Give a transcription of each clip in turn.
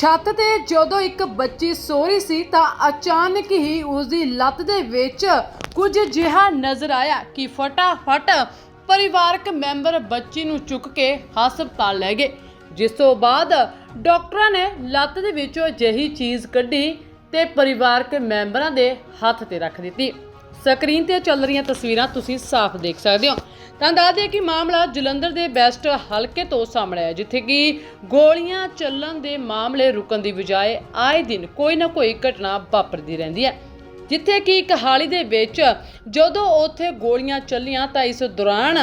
ਛੱਤ ਤੇ ਜਦੋਂ ਇੱਕ ਬੱਚੀ ਸੋ ਰਹੀ ਸੀ ਤਾਂ ਅਚਾਨਕ ਹੀ ਉਸ ਦੀ ਲੱਤ ਦੇ ਵਿੱਚ ਕੁਝ ਜਿਹਾ ਨਜ਼ਰ ਆਇਆ ਕਿ ਫਟਾਫਟ ਪਰਿਵਾਰਕ ਮੈਂਬਰ ਬੱਚੀ ਨੂੰ ਚੁੱਕ ਕੇ ਹਸਪਤਾਲ ਲੈ ਗਏ, ਜਿਸ ਤੋਂ ਬਾਅਦ ਡਾਕਟਰਾਂ ਨੇ ਲੱਤ ਦੇ ਵਿੱਚੋਂ ਅਜਿਹੀ ਚੀਜ਼ ਕੱਢੀ ਤੇ ਪਰਿਵਾਰਕ ਮੈਂਬਰਾਂ ਦੇ ਹੱਥ ਤੇ ਰੱਖ ਦਿੱਤੀ। ਸਕਰੀਨ ਤੇ ਚੱਲ ਰਹੀਆਂ ਤਸਵੀਰਾਂ ਤੁਸੀਂ ਸਾਫ਼ ਦੇਖ ਸਕਦੇ ਹੋ। ਤਾਂ ਦੱਸ ਦਈਏ ਕਿ ਮਾਮਲਾ ਜਲੰਧਰ ਦੇ ਬੈਸਟ ਹਲਕੇ ਤੋਂ ਸਾਹਮਣੇ ਆਇਆ, ਜਿੱਥੇ ਕਿ ਗੋਲੀਆਂ ਚੱਲਣ ਦੇ ਮਾਮਲੇ ਰੁਕਣ ਦੀ ਬਜਾਏ ਆਏ ਦਿਨ ਕੋਈ ਨਾ ਕੋਈ ਘਟਨਾ ਵਾਪਰਦੀ ਰਹਿੰਦੀ ਹੈ। ਜਿੱਥੇ ਕਿ ਇੱਕ ਹਾਲੀ ਦੇ ਵਿੱਚ ਜਦੋਂ ਉੱਥੇ ਗੋਲੀਆਂ ਚੱਲੀਆਂ ਤਾਂ ਇਸ ਦੌਰਾਨ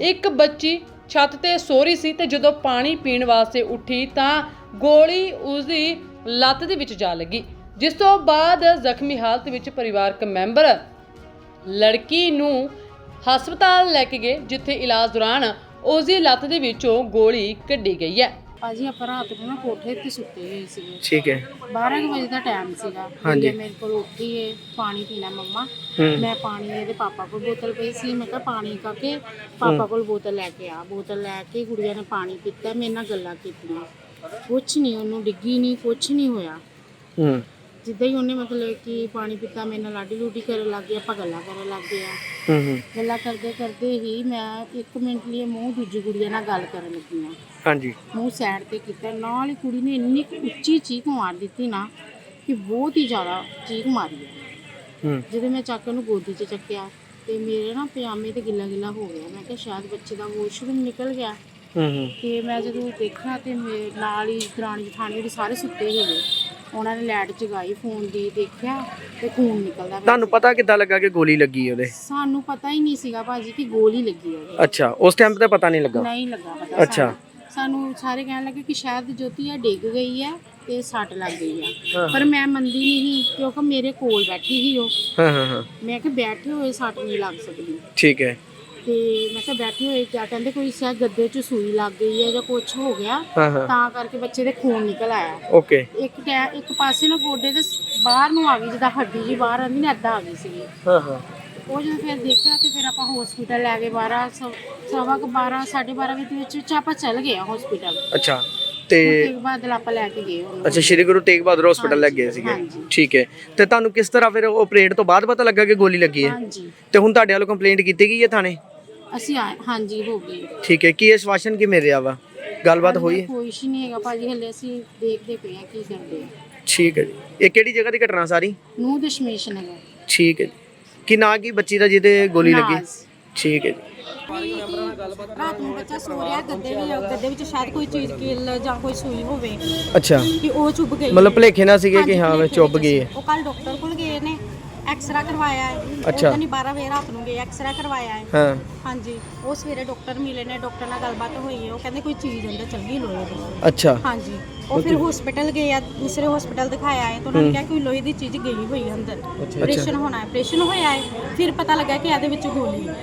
ਇੱਕ ਬੱਚੀ ਛੱਤ ਤੇ ਸੋ ਰਹੀ ਸੀ ਤੇ ਜਦੋਂ ਪਾਣੀ ਪੀਣ ਵਾਸਤੇ ਉੱਠੀ ਤਾਂ ਗੋਲੀ ਉਸਦੀ ਲੱਤ ਦੇ ਵਿੱਚ ਜਾ ਲੱਗੀ, ਜਿਸ ਤੋਂ ਬਾਅਦ ਜ਼ਖਮੀ ਹਾਲਤ ਵਿੱਚ ਪਰਿਵਾਰਕ ਮੈਂਬਰ ਲੜਕੀ ਨੂੰ ਹਸਪਤਾਲ ਲੈ ਕੇ ਗਏ ਜਿੱਥੇ ਇਲਾਜ ਦੌਰਾਨ ਉਸ ਦੀ ਲੱਤ ਦੇ ਵਿੱਚੋਂ ਗੋਲੀ ਕੱਢੀ ਗਈ ਹੈ। ਭਾਜੀ ਆਪਾਂ ਰਾਤ ਨੂੰ ਨਾ ਕੋਠੇ ਤੇ ਸੁੱਤੇ ਹੋਏ ਸੀਗੇ। ਠੀਕ ਹੈ। 12 ਕੁ ਵਜੇ ਦਾ ਟਾਈਮ ਸੀਗਾ। ਹਾਂਜੀ। ਮੇਰੇ ਕੋਲ ਉੱਠੀ ਏ ਪਾਣੀ ਪੀਣਾ ਮੰਮਾ। ਮੈਂ ਪਾਣੀ ਇਹਦੇ ਪਾਪਾ ਕੋਲ ਬੋਤਲ ਪਈ ਸੀ। ਮੈਂ ਕਿਹਾ ਪਾਣੀ ਕਾਕੇ ਪਾਪਾ ਕੋਲ ਬੋਤਲ ਲੈ ਕੇ ਆ। ਬੋਤਲ ਲੈ ਕੇ ਕੁੜੀਆਂ ਨੇ ਪਾਣੀ ਪੀਤਾ। ਮੇਰੇ ਨਾਲ ਗੱਲਾਂ ਕੀਤੀਆਂ। ਕੁਛ ਨਹੀਂ ਉਹਨੂੰ ਡਿੱਗੀ ਨਹੀਂ ਕੁਛ ਨਹੀਂ ਹੋਇਆ। ਹੂੰ। ਜਿੱਦਾਂ ਹੀ ਉਹਨੇ ਮਤਲਬ ਕਿ ਪਾਣੀ ਪੀਤਾ ਮੇਰੇ ਨਾਲ ਲਾਡੀ ਲੂਡੀ ਕਰਨ ਲੱਗ ਗਈ ਆਪਾਂ ਗੱਲਾਂ ਕਰਨ ਲੱਗ ਗਏ ਆ। ਹੂੰ ਹੂੰ। ਗੱਲਾਂ ਕਰਦੇ ਕਰਦੇ ਹੀ ਮੈਂ ਇੱਕ ਮਿੰਟ ਲਈ ਮੂੰਹ ਦੂਜੀ ਕੁੜੀਆਂ ਨਾਲ ਗੱਲ ਕਰਨ ਲੱਗੀ ਆ। ਹਾਂਜੀ। ਮੂੰਹ ਸਾਈਡ ਤੇ ਕੀਤਾ। ਨਾਲ ਹੀ ਕੁੜੀ ਨੇ ਇੰਨੀ ਕੁ ਉੱਚੀ ਚੀਕ ਮਾਰ ਦਿੱਤੀ ਨਾ ਕਿ ਬਹੁਤ ਹੀ ਜ਼ਿਆਦਾ ਚੀਕ ਮਾਰੀ ਹੈ ਹੂੰ। ਜਦੋਂ ਮੈਂ ਚੱਕ ਉਹਨੂੰ ਗੋਦੀ 'ਚ ਚੱਕਿਆ ਤੇ ਮੇਰੇ ਨਾ ਪਜਾਮੇ ਤੇ ਗਿੱਲਾ ਗਿੱਲਾ ਹੋ ਗਿਆ। ਮੈਂ ਕਿਹਾ ਸ਼ਾਇਦ ਬੱਚੇ ਦਾ ਵਾਸ਼ਰੂਮ ਨਿਕਲ ਗਿਆ। ਹੂੰ ਹੂੰ। ਤੇ ਮੈਂ ਜਦੋਂ ਦੇਖਿਆ ਤੇ ਮੇਰੇ ਨਾਲ ਹੀ ਦਰਾਣੀ ਜਠਾਣੀ ਦੇ ਸਾਰੇ ਸੁੱਤੇ ਹੋਏ। ਉਹਨਾਂ ਨੇ ਲਾਈਟ ਜਗਾਈ ਫੋਨ ਦੀ ਦੇਖਿਆ ਤੇ ਖੂਨ ਨਿਕਲਦਾ ਪਿਆ ਤੁਹਾਨੂੰ ਪਤਾ ਕਿੱਦਾਂ ਲੱਗਾ ਕਿ ਗੋਲੀ ਲੱਗੀ ਉਹਦੇ? ਸਾਨੂੰ ਪਤਾ ਹੀ ਨਹੀਂ ਸੀਗਾ ਭਾਜੀ ਕਿ ਗੋਲੀ ਲੱਗੀ ਉਹਦੇ। ਅੱਛਾ ਉਸ ਟਾਈਮ ਤੇ ਪਤਾ ਨਹੀਂ ਲੱਗਾ। ਨਹੀਂ ਲੱਗਾ ਪਤਾ ਅੱਛਾ। ਸਾਨੂੰ। ਸਾਨੂੰ ਸਾਰੇ ਕਹਿਣ ਲੱਗੇ ਕਿ ਸ਼ਾਇਦ ਜੋਤੀ ਆ ਡਿੱਗ ਗਈ ਹੈ ਤੇ ਸੱਟ ਲੱਗ ਗਈ ਆ। ਹਾਂ। ਪਰ ਮੈਂ ਮੰਨਦੀ ਨਹੀਂ ਸੀ ਕਿਉਂਕਿ ਮੇਰੇ ਕੋਲ ਬੈਠੀ ਸੀ ਉਹ। ਹਾਂ ਹਾਂ ਹਾਂ। ਮੈਂ ਕਿ ਬੈਠੇ ਹੋਏ ਸੱਟ ਨਹੀਂ ਲੱਗ ਸਕਦੀ। ਠੀਕ ਹੈ। ਤੇ ਮੈਂ ਕਿਹਾ ਬੈਠੇ ਹੋਏ ਕਿਆ ਕਹਿੰਦੇ ਕੋਈ ਸ਼ਾਇਦ ਗੱਦੇ 'ਚ ਸੂਈ ਲੱਗ ਗਈ ਹੈ ਜਾਂ ਕੁਝ ਹੋ ਗਿਆ। ਹਾਂ ਹਾਂ। ਤਾਂ ਕਰਕੇ ਬੱਚੇ ਦੇ ਖੂਨ ਨਿਕਲ ਆਇਆ। ਓਕੇ। ਇੱਕ ਟੈ- ਇੱਕ ਪਾਸੇ ਨੂੰ ਗੋਡੇ ਦੇ ਬਾਹਰ ਨੂੰ ਆ ਗਈ ਜਿੱਦਾਂ ਹੱਡੀ ਜੀ ਬਾਹਰ ਆਂਦੀ ਨਾ ਏਦਾਂ ਆ ਗਈ ਸੀਗੀ। ਹਾਂ ਹਾਂ। ਉਹ ਜਦੋਂ ਫਿਰ ਦੇਖਿਆ ਤੇ ਫਿਰ ਆਪਾਂ ਹਸਪੀਟਲ ਲੈ ਗਏ 12 ਸਵ- ਕੁ 12 12:30 ਵਜੇ ਦੇ ਵਿੱਚ ਵਿੱਚ ਆਪਾਂ ਚੱਲ ਗਏ ਹਸਪੀਟਲ ਅੱਛਾ ਤੇ ਤੇ ਬਾਅਦ ਆਪਾਂ ਲੈ ਕੇ ਗਏ ਉਹਨੂੰ। ਅੱਛਾ ਸ਼੍ਰੀ ਗੁਰੂ ਤੇਗ ਬਹਾਦਰ ਹਸਪੀਟਲ ਲੱਗ ਗਏ ਸੀਗੇ। ਹਾਂਜੀ। ਠੀਕ ਹੈ। ਤੇ ਤੁਹਾਨੂੰ ਕਿਸ ਤਰ੍ਹਾਂ ਫਿਰ ਆਪਰੇਟ ਤੋਂ ਬਾਅਦ ਪਤਾ ਲੱਗਾ ਕਿ ਗੋਲੀ ਲੱਗੀ ਹੈ? ਹਾਂਜੀ। ਤੇ ਹੁਣ ਤੁਹਾਡੇ ਵੱਲੋਂ ਕੰਪਲੇਂਟ ਕੀਤੀ ਗਈ ਹੈ ਥਾਣੇ? ਅਸੀਂ ਆਏ ਹਾਂਜੀ ਹੋ ਗਏ। ਠੀਕ ਹੈ ਕੀ ਆਸ਼ਵਾਸਨ ਕੀ ਮਿਲ ਰਿਹਾ ਵਾ? ਗੱਲਬਾਤ ਹੋਈ ਹੈ ਕੋਈ ਨਹੀਂ ਹੈਗਾ ਭਾਜੀ ਹਲੇ ਅਸੀਂ ਦੇਖਦੇ ਪਏ ਆ ਕੀ ਕਰਦੇ ਆ। ਠੀਕ ਹੈ ਜੀ। ਇਹ ਕਿਹੜੀ ਜਗ੍ਹਾ ਦੀ ਘਟਨਾ ਸਾਰੀ? ਨੂੰ ਦਸ਼ਮੇਸ਼ ਨਗਰ। ਠੀਕ ਹੈ ਜੀ। ਕੀ ਨਾਂ ਕੀ ਬੱਚੀ ਦਾ ਜਿਹਦੇ ਗੋਲੀ ਲੱਗੀ? ਨਾਜ਼। ਠੀਕ ਹੈ ਜੀ। ਰਾਤ ਨੂੰ ਬੱਚਾ ਸੋ ਰਿਹਾ ਗੱਦੇ ਵੀ ਗੱਦੇ ਵਿੱਚ ਸ਼ਾਇਦ ਕੋਈ ਚੀਜ਼ ਕਿਲ ਜਾਂ ਕੋਈ ਸੂਈ ਹੋਵੇ। ਅੱਛਾ। ਕਿ ਉਹ ਚੁੱਭ ਗਈ। ਮਤਲਬ ਭਲੇਖੇ ਨਾਲ ਸੀਗੇ ਕਿ ਹਾਂਜੀ, ਹਾਂ ਮੈਂ ਭੁਲੇਖੇ ਵਿੱਚ ਗਈ। ਹੈ। ਉਹ ਕੱਲ ਡਾਕਟਰ ਕੋਲ ਗਏ ਐਕਸਰਾ ਕਰਵਾਇਆ ਹੈ। ਅੱਛਾ। ਉਹ ਨਹੀਂ 12 ਵਜੇ ਰਾਤ ਨੂੰ ਗਏ ਐਕਸਰਾ ਕਰਵਾਇਆ ਹੈ। ਹਾਂ। ਹਾਂਜੀ। ਉਹ ਸਵੇਰੇ ਡਾਕਟਰ ਮਿਲੇ ਨੇ ਡਾਕਟਰ ਨਾਲ ਗੱਲਬਾਤ ਹੋਈ ਹੈ। ਉਹ ਕਹਿੰਦੇ ਕੋਈ ਚੀਜ਼ ਅੰਦਰ ਚੱਲ ਗਈ ਲੋਹੇ ਦੀ। ਅੱਛਾ। ਹਾਂਜੀ। ਉਹ ਫਿਰ ਹਸਪੀਟਲ ਗਏ ਆ ਦੂਸਰੇ ਹਸਪੀਟਲ ਦਿਖਾਇਆ ਹੈ। ਤਾਂ ਉਹਨਾਂ ਨੇ ਕਿਹਾ ਕੋਈ ਲੋਹੇ ਦੀ ਚੀਜ਼ ਗਈ ਹੋਈ ਹੈ ਅੰਦਰ। ਆਪਰੇਸ਼ਨ ਹੋਣਾ ਹੈ। ਆਪਰੇਸ਼ਨ ਹੋਇਆ ਹੈ। ਫਿਰ ਪਤਾ ਲੱਗਾ ਕਿ ਇਹਦੇ ਵਿੱਚ ਗੋਲੀ ਹੈ।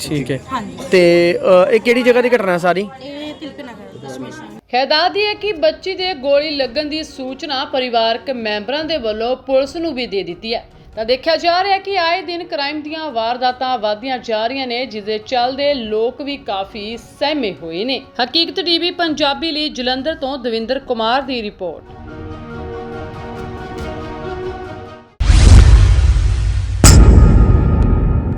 ਠੀਕ ਹੈ। ਹਾਂਜੀ। ਤੇ ਅ, ਇਹ ਕਿਹੜੀ ਜਗ੍ਹਾ ਦੀ ਘਟਨਾ ਸਾਰੀ? ਇਹ ਤਿਲਕ ਨਗਰ ਦਸ਼ਮੇਸ਼ ਹੈਦਾਦੀ ਹੈ। ਕਿ ਬੱਚੀ ਦੇ ਗੋਲੀ ਲੱਗਣ ਦੀ ਸੂਚਨਾ ਪਰਿਵਾਰਕ ਮੈਂਬਰਾਂ ਦੇ ਵੱਲੋਂ ਪੁਲਿਸ ਨੂੰ ਵੀ ਦੇ ਦਿੱਤੀ ਹੈ। ਤਾਂ ਦੇਖਿਆ ਜਾ ਰਿਹਾ ਕਿ ਆਏ ਦਿਨ ਕ੍ਰਾਈਮ ਦੀਆਂ ਵਾਰਦਾਤਾਂ ਵਧਦੀਆਂ ਜਾ ਰਹੀਆਂ ਨੇ ਜਿਸ ਦੇ ਚੱਲਦੇ ਲੋਕ ਵੀ ਕਾਫੀ ਸਹਿਮੇ ਹੋਏ ਨੇ। ਹਕੀਕਤ ਟੀਵੀ ਪੰਜਾਬੀ ਲਈ ਜਲੰਧਰ ਤੋਂ ਦਵਿੰਦਰ ਕੁਮਾਰ ਦੀ ਰਿਪੋਰਟ।